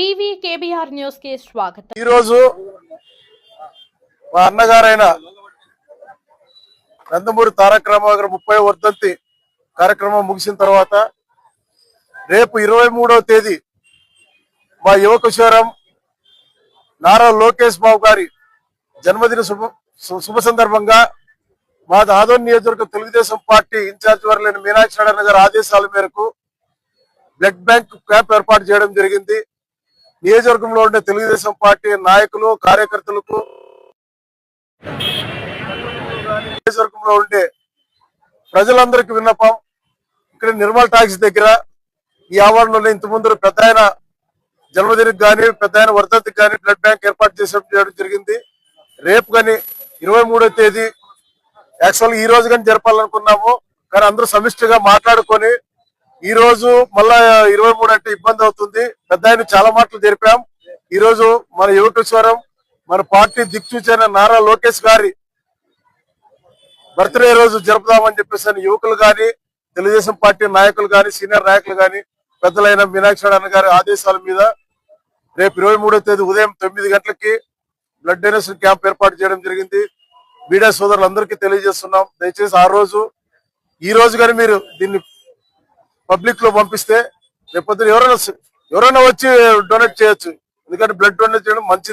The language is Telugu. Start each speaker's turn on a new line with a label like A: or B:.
A: పీవీ కేబీఆర్ న్యూస్కి స్వాగతం.
B: ఈరోజు మా అన్నగారైన నందమూరి తారక రామారావు ముప్పై వర్ధంతి కార్యక్రమం ముగిసిన తర్వాత రేపు ఇరవై మూడవ తేదీ మా యువ నారా లోకేష్ బాబు గారి జన్మదిన శుభ శు- శుభ సందర్భంగా మా దాదో నియోజకవర్గ తెలుగుదేశం పార్టీ ఇన్ఛార్జ్ లేని మీనాక్షి నారాయణ గారి ఆదేశాల మేరకు బ్లడ్ బ్యాంక్ క్యాంప్ ఏర్పాటు చేయడం జరిగింది. నియోజకవర్గంలో ఉండే తెలుగుదేశం పార్టీ నాయకులు కార్యకర్తలకు నియోజకవర్గంలో ఉండే ప్రజలందరికీ విన్నపం. ఇక్కడ నిర్మల్ టాక్స్ దగ్గర ఈ ఆవరణలో ఇంత ముందు పెద్ద ఆయన జన్మదినికి కానీ పెద్ద ఆయన వర్ధంతికి కానీ బ్లడ్ బ్యాంక్ ఏర్పాటు చేసే చేయడం జరిగింది. రేపు కానీ ఇరవై మూడో తేదీ యాక్చువల్ ఈ రోజు కానీ జరపాలనుకున్నాము. కానీ అందరూ సమిష్టిగా మాట్లాడుకొని ఈ రోజు మళ్ళా ఇరవై మూడు అంటే ఇబ్బంది అవుతుంది. పెద్ద ఆయన చాలా మాటలు జరిపాం. ఈ రోజు మన యువకేశ్వరం మన పార్టీ దిక్సూచైన నారా లోకేష్ గారి బర్త్డే రోజు జరుపుదామని చెప్పేసి యువకులు గాని తెలుగుదేశం పార్టీ నాయకులు గాని సీనియర్ నాయకులు గాని పెద్దలైన మీనాక్షి అన్న గారి ఆదేశాల మీద రేపు ఇరవై మూడో తేదీ ఉదయం తొమ్మిది గంటలకి బ్లడ్ డొనేషన్ క్యాంప్ ఏర్పాటు చేయడం జరిగింది. మీడియా సోదరులందరికీ తెలియజేస్తున్నాం. దయచేసి ఆ రోజు ఈ రోజు కానీ మీరు దీన్ని పబ్లిక్లో పంపిస్తే రేపొద్దున ఎవరైనా ఎవరైనా వచ్చి డొనేట్ చేయొచ్చు. ఎందుకంటే బ్లడ్ డొనేట్ చేయడం మంచిది.